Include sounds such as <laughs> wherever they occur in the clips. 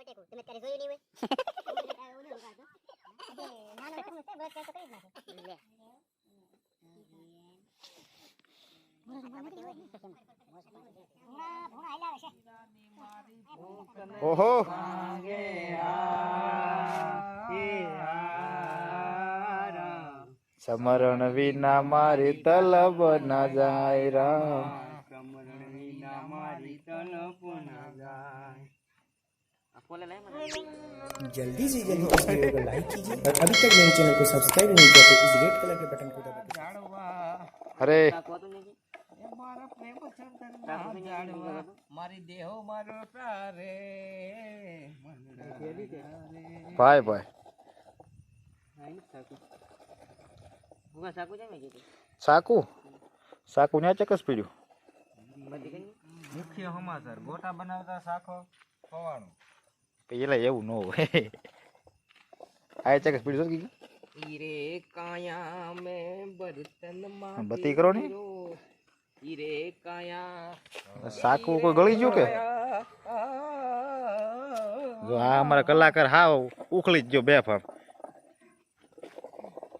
બટેકું. તમે ક્યારે જોયું નહીં હોય? નાનો છોકરો છે બસ તો કરી જ નાખે લે ભૂંગળા ભૂંગળા હાલ્યા આવે છે ઓહો સમરણ વિના મારી તલબ ના જાય. રામ जल्दी से जल्दी इस वीडियो को लाइक कीजिए और अभी तक मेरे चैनल को सब्सक्राइब नहीं किया तो इस रेड कलर के बटन को दबा दीजिए અરે મારી દેહો મારો તારે ભાઈ ભાઈ સાકુ સાકુ ન્યા ચકસ પીડ્યું મુખ્ય સમાચાર ગોટા બનાવતા શાખો ખવાનું પેલા એવું ન હોય. આ ચકસ પીડ્યું તો કીધું હીરે કાયા મેં બર્તનમાં બત્તી કરો ને. હીરે કાયા સાકુ કોઈ ગળી ગયું કે? જો આ અમારા કલાકાર હાવ ઉખળી જ ગયો બે ફામ.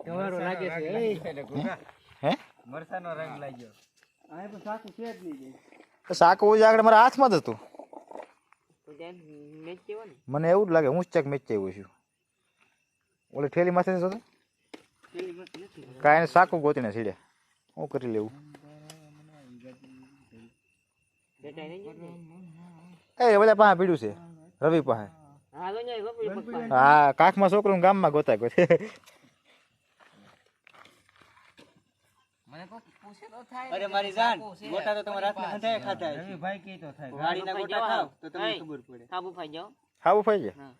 તમારો લાગે છે હે? મરસાનો રંગ લાગ્યો. આ તો સાચું છે જ નહીં સાકુ જ આગળ મારા હાથમાં જ હતું. મને એવું જ લાગે હું ચેક ચક આવ્યો છું. ઓલી ઠેલી માથે જતો કાંઈ સાકુ ગોતીને સીડે. હું કરી લેવું. એ બધા પાસે પીડ્યું છે રવિ પાસે. હા કાખમાં છોકરું ગામમાં ગોતા ગોતે મને કોક પૂછે તો થાય અરે મારી જાન ગોટા તો તમારા હાથમાં હંધાય ખાતા હશે. ભાઈ કે તો થાય. વાડીના ગોટા ખાવ તો તમને ખબર પડે. હાબુ ફાઈ ગયા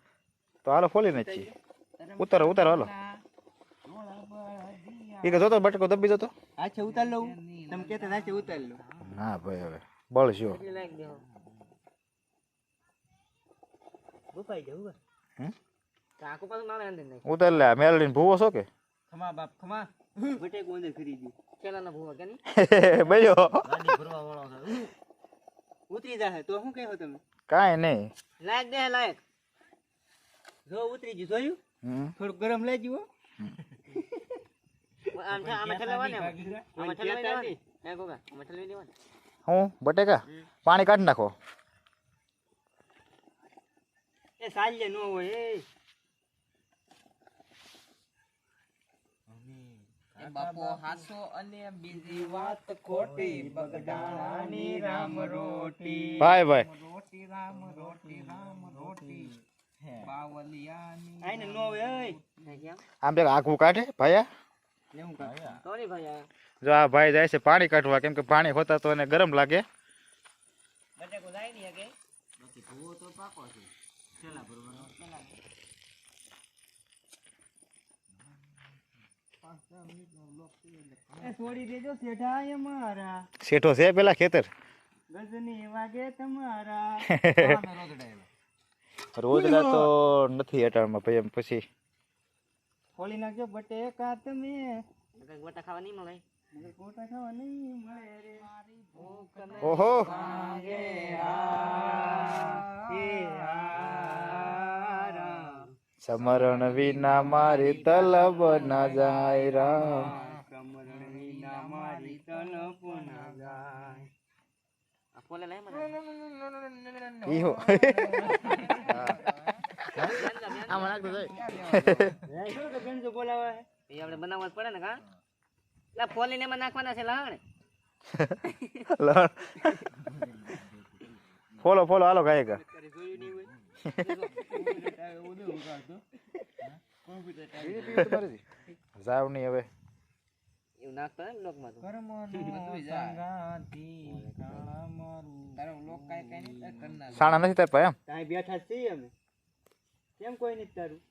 તો હાલો ફોલી ને છીએ ઉતારો ઉતારો હાલો. એ કે જોતો બટકો દબી જતો? હાથે ઉતાર લઉં. તમે કહેતા હાથે ઉતાર લો. ના ભાઈ હવે બળ શું ઉપાઈ જાવ ઉતાર લે મેલડીને ભૂવો છો કે? ખમા બાપ ખમા. બટેકું અંદર ખરીદ્યું બયો ગાડી ભરવા વાળો છે. ઉતરી જાહે તો શું કહો તમે? કાંઈ નહીં. જો ઉતરી જી જોયું? થોડું થોડુંક ગરમ લઈ ગયું હું. બટેકા? પાણી કાઢી નાખો. એ સાલ્ય નો હોય એ. બાપો હાસો અને બીજી વાત ખોટી બગડાણાની રામ રોટી. ભાઈ ભાઈ. રોટી રામ રોટી રામ રોટી. બાવલિયાની આઈને ન હોય એ આમ બે આખું કાઢે ભાયા? લેવું કાં જો આ ભાઈ જાય છે પાણી કાઢવા કેમ કે પાણી હોતા તો એને ગરમ લાગે. નહીં કે એ છોડી દેજો શેઠા એ મારા. શેઠો છે પેલા ખેતર? ગજની વાગે તમારા <laughs> રોજડા તો નથી અટાણમાં ભાઈ એમ પછી. ખોલી નાખજો બટેકા તમે. ગોટા ખાવા નહીં મળે? ગોટા ખાવા નહીં મળે રે. ઓહો. સમરણ વિના મારી તલબ ના જાય રામ કમરણ વિના મારી તલપ ના જાય. ઈહો. <laughs> શું તો ગણજો બોલાવે? લણ. <laughs> ફોલો ફોલો હાલો ગાયકા જાવ નહીં હવે તારો લોક કાંઈ કાંઈ નહીં કર નાખ. સાણા નથી તાર પાસે એમ ત્યાં બેઠા જ છીએ અમે કેમ કોઈ નથી તારું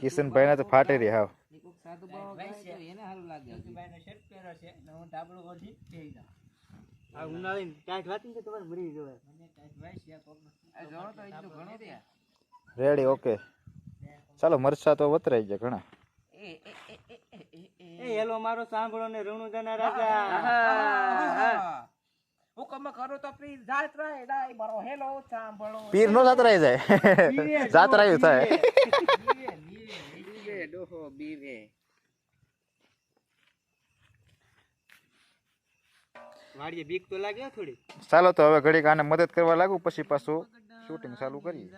કિશનભાઈ ના તો ફાટે રહી હાવ કોક સાધુ બાવા ગાય તો એને સારું લાગે આ ઉનાળી ટાઈટ વાતી ને તો તમારે મરી જવાય આ જોડો તો એટલું ઘણું છે. રેડી ઓકે ચાલો મરચા તો વતરાઈ ગયા ઘણા. એ હેલો મારો સાંભળો ને રણુદાના રાજા. કરું તો પ્લીઝ જાત્રા ડાય મારો હેલો સાંભળો. પીર નો જાતરાઈ જાય. જાતરાયું થાય. બીરે ડોહો બીરે વાડીએ બીક તો લાગે થોડી ચાલો તો હવે ઘડીક આને મદદ કરવા લાગુ પછી પાછું શૂટિંગ ચાલુ કરીએ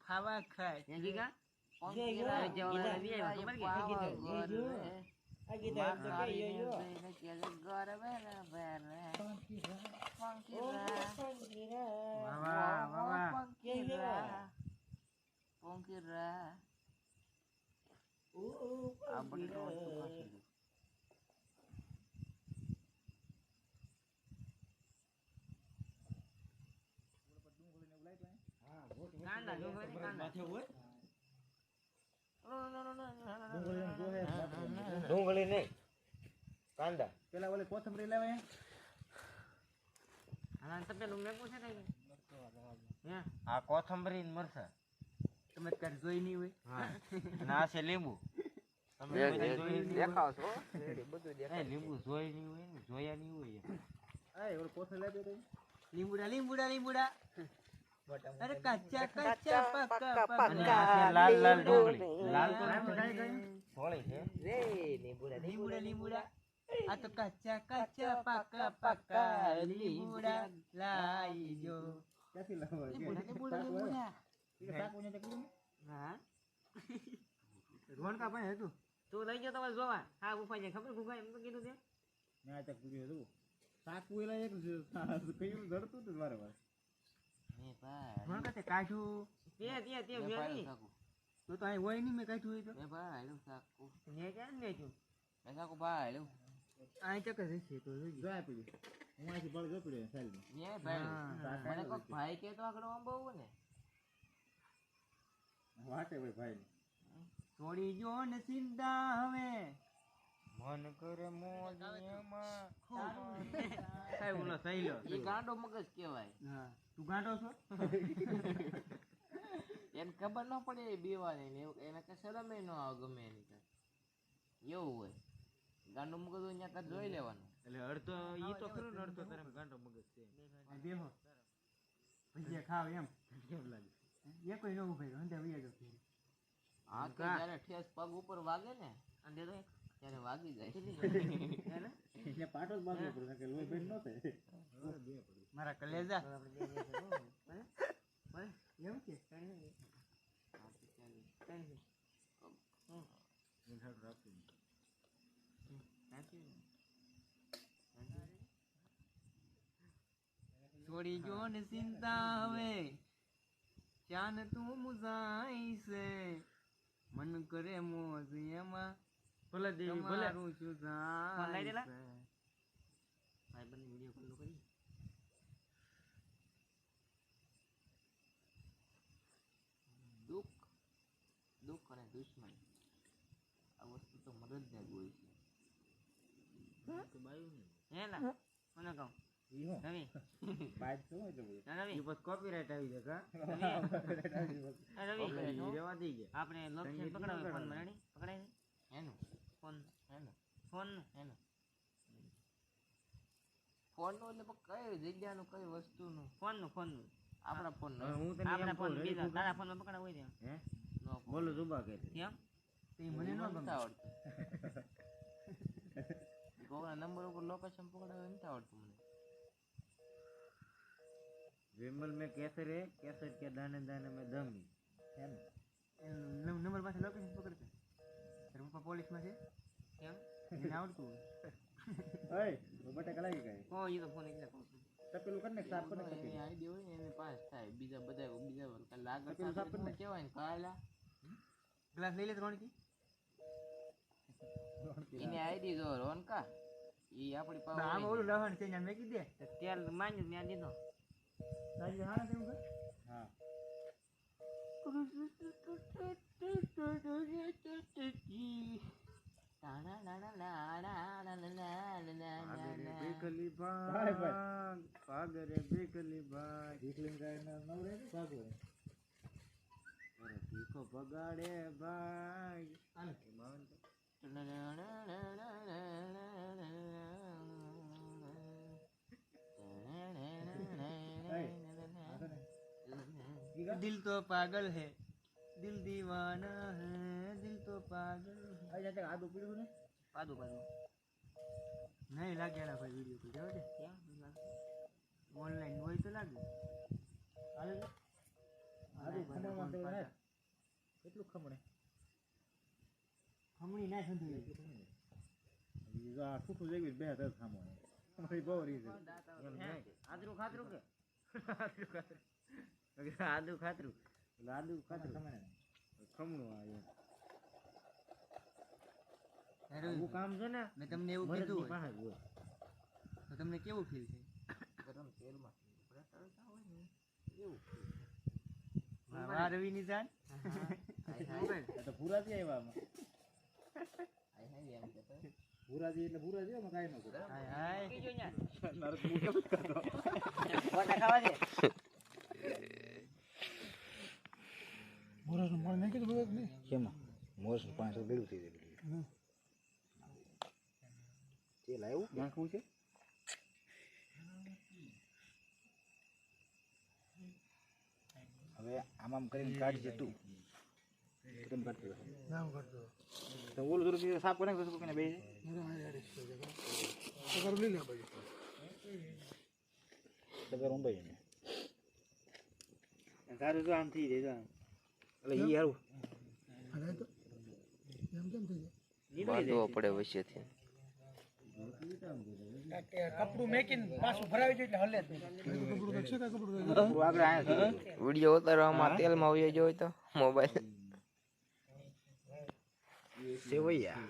ફાવા રાતરા રે આમોદા પંકીરા ઓહો પંખીરા હવે જવાન આવ્યા નથી કે ગાજ. ઉઠી સાગે ફાવા ખાય પંકીરા જવાન આવ્યા ખબર કે માતારી જોઈને કે ગોર બેરે બેરે. પંકીરા બધી તો ડુંગળી નહીં. કાંદા. પેલા ઓલી કોથમરી લેવાય હા તપેલું મેકું છે ને હે? આ કોથમરી ને મરસા તમે ક્યારે જોઈ નહીં હોય. ના છે લીંબુ. તમે બધા જોઈ નહીં હોય. દેખાવ છો એ લીંબુ જોઈ નહીં હોય ને જોયા નહીં હોય. એ ઓલો કોથળ લેજો તો. લીંબુડા લીંબુડા લીંબુડા. અરે કાચા કાચા પક્કા પક્કા લાલ લાલ ડુંગળી. લાલ તો થોડી છે લીંબુડા લીંબુડા આ તો કાચા કાચા પાકા પાકા લીંબુડા લાઈ જો ક્યાંથી લાવવા લીંબુડા લીંબુડા હા રોનકા પણ હતું તું લઈ ગયો તમારે જોવા હા ઉપાય છે ખબર ગુફા એમ તો કીધું તે મેં તક પૂછ્યું હતું શાક પૂરેલા એક કયું ધરતું હતું રોન કાતે કાઢ્યું તે તે તે વેરી તો તો અહીં હોય નહીં મેં કાઢ્યું હોય તો મે ભાઈ સાકુ ને ક્યાં છું મે સાકુ ભાઈ અહીં ચક જ છે તો જોઈ જોયા પડી હું અહીંથી બળ જો પડ્યો સાઈડ મે ભાઈ મને કોક ભાઈ કે તો આગળ આંબો હોય ને. વાટે ભાઈ ભાઈ થોડી જો ને ચિંતા હવે. મન કરે મોજમાં કાઈ ઓલો સહીલો એ ગાંડો મગજ કહેવાય. હા. તું ગાંડો છો? <laughs> એને ખબર ન પડે એ બીવાની ને એવું- એને કઈ શરમે ન આવે ગમે એની કાંઈ. એવું હોય. ગાંડો મગજ હોય ત્યાં કાંઈ જોઈ લેવાનું. એટલે અડધો ઈ તો ખરું ને અડધો તારે ગાંડો મગજ છે બેહો. ભજીયા ખાવ એમ. કેમ લાગે? એ કોઈ નવું ભાઈ રહ્યો અંદર જો હા તો જ્યારે ઠેસ પગ ઉપર વાગે ને અંધે તો ત્યારે વાગી જાય. એટલે <laughs> પાટો જ બાજુ પડે કે લોહી બેન ન થાય. મારા કલેજા એમ કે છોડી જો ને ચિંતા હવે. ચાન તું મુજાઈ છે. મન કરે મોજ એમાં. ભલે દેવી ભલે. હું છું? સુધાઈ ભાઈ બંને વીડિયો કોલ કરી. દુઃખ દુઃખ અને દુશ્મન. આ વસ્તુ તો મદદને હોય છે. હે? <laughs> ના મને કહું? ના. આપણે લોકેશન પકડાવે ફોનમાં પકડાય એનું. ફોન. એનું. ફોન. એનું. નું એટલે કઈ જગ્યાનું કઈ વસ્તુનું? ફોનનું ફોનનું આપણા ફોન હું તને આપણા ફોન બીજા તારા ફોનમાં પકડા હોય ત્યાં હે? બોલો જુબા કે કેમ? તે મને ન ગમતા <laughs> આવડતું. કોકના નંબર ઉપર લોકેશન પકડાવે નથી આવડતું મને. વિમલ મેં કેસર હે કેસર કે દાને દાને મેં દમી એમ. નંબર પાસે લોકેશન પકડશે રૂપા પોલીસમાં છે? કેમ? એને આવડતું ઓય બટા કલાઈ ગઈ કો એ તો ફોન એકલા કોણ થાય. બીજા બધા બીજા લાગે સાફ કેવાય ને કાલા. ગ્લાસ લઈ લે ત્રણ કી એની આઈડી જો રોનકા ઈ આપણી પાસે આમ ઓલું લહણ છે ને મેં કીધે. ને. તેલ માંજ મેં દીધો તાજી હા. તેમ હા બેકલી ભાગ પાગરે બેકલી અરે ભીખો ભગાડે ભાઈ દિલ તો પાગલ હે દિલ દીવાના હે દિલ તો પાગલ હે જાતે આ દો પીડું નહીં લાગ્યા ના ભાઈ વીડિયો પર જાવ છે ઓનલાઈન હોય તો લાગે હાલે હાલે કેટલું ખમણે ખમણી ના સંધું આ ખોટું જઈ બે હજાર ખામો બહુ રીત આદરું ખાતરું કે? આદરું ખાતરું. આદુ ખાતરું. એટલે આદુ ખાતરું. ખમણું. આ એમ. કામ છે ને? મેં તમને એવું કીધું હોય. તો તમને કેવું ફીલ થાય ગરમ તેલમાં રવિ ની? જાન. તો ભૂરાજી આવ્યા આમાં ભૂરાજી એટલે ભૂરાજી એમાં કાંઈ ન કરે હાય હાય કેમાં મોરસ પાંચસો બેડું થઈ જાય તેલ આવ્યું નાખવું છે હવે આમ આમ કરીને કાઢ તું. કેમ કાઢતો નામ કાઢતો તો ઓલું થોડું સાફ કરે તો કોઈને બે સગર ઊંબાઈ ને તારું તો આમ થઈ જાય એટલે ઈ હારું બાંધવો પડે વચ્ચેથી કપડું આગળ વીડિયો ઉતારવામાં તેલમાં હોય હોય તો મોબાઈલ સેવૈયા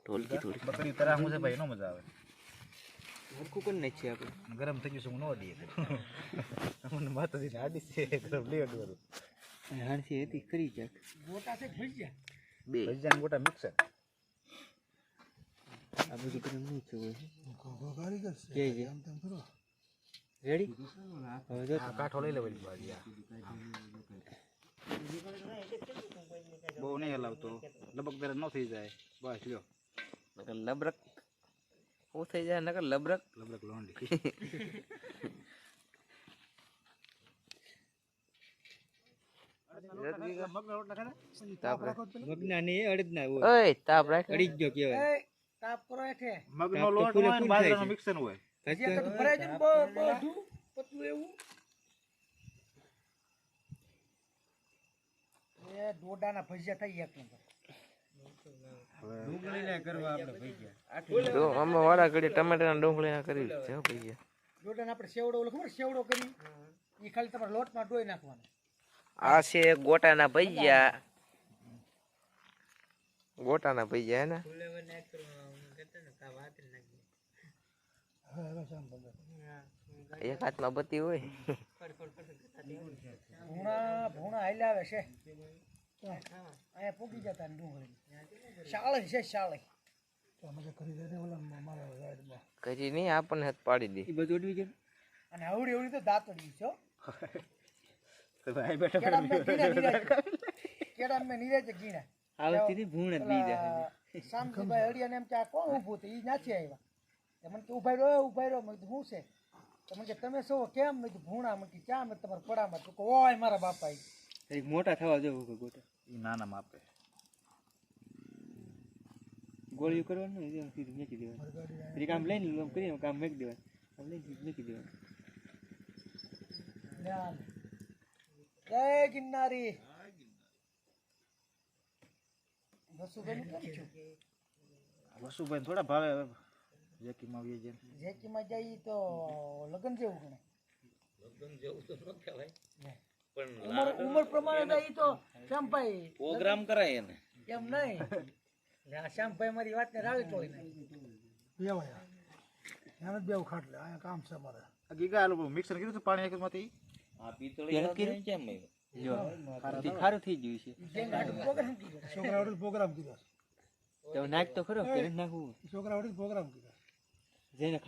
ઢોલકી થોડી બકરી તરા હું છે ભાઈ નો મજા આવે હરખું કરી નાખીએ આપણે ગરમ થઈ ગયું છે હું નો દઈએ મને માતાજી ને આડી છે ગરમ લે અડવાનું હાણસી હતી ખરી ક્યાંક બે ભજીયાના ગોટા મિક્સર આ બધું ગરમ નહીં થયું હોય કે છે રેડી હવે જો આ કાઠો લઈ લેવાની બાજી આ. બહુ નહીં હલાવતો. લબક દર ન થઈ જાય. બસ લ્યો. નકર લબરક. ઓ થઈ જાય નકર લબરક. લબરક લોંડી. તાપ રાખ. મગના ને અડદના હોય. ઓય તાપ રાખ. અડી જ ગયો કેવાય મગનો તો કરવા આપણે વાળા ઘડી ટમેટાના ડુંગળીના કરી છે ભઈ જોડાને આપણે સેવડો ઓલો ખબર સેવડો કરી. એ ખાલી તમારે લોટમાં ડોઈ નાખવાનો. આ છે ગોટાના ભજીયા. ગોટાના ભજીયા હે ને? એક હાથમાં બતી હોય ભૂણા ભૂણા હાલ્યા આવે છે અહીંયા પૂકી જતા ડુંગળી શાળી છે શાળી કરી નહીં આપણને હાથ પાડી દે બધું ઉડવી ગયું અને આવડી આવડી તો દાંતડી છે હો. તો ભાઈ બેઠા કેળામાં ગીણા. આવતી ભૂણ એમ કે આ કોણ ઊભું હતું? એ નાચી આવ્યા. તો મને કે ઊભા રહ્યો, ઊભા રહ્યો. મેં કીધું શું છે? તો મને કે તમે શું કેમ? મેં કીધું ભૂણા. મેં કીધું ક્યાં મેં તમારા પડામાં. તો કે ઓય મારા બાપા ઈ. મોટા થવા જવું ગોટા? એ નાના માપે. ગોળીઓ કરવાનું ને એમ સીધું મેકી દેવાનું. પછી કામ લઈને આમ કરીને કામ મેકી દેવાનું. આમ લઈને સીધું મેકી દેવાનું. જય ગિરનારી. વસુભાઈ વસુભાઈ થોડા ભાવે હવે. જેકીમાં જેમ. જેકીમાં જઈ તો લગ્ન જેવું ગણે. ઉંમર ઉંમર પ્રમાણે જઈ તો શ્યામભાઈ પ્રોગ્રામ કરાય એને. એમ નહીં. લે આ શ્યામભાઈ મારી વાતને રાળી તોડી નાખી. ગીગા આલું મિક્સર કીધું પાણી એકમાંથી પેલા કર્યું? જો તે ખારું થઈ ગયું છે. કીધો છોકરા પ્રોગ્રામ કીધો તો નાખ તો ખરો નાખવું છોકરા પ્રોગ્રામ કીધો જેને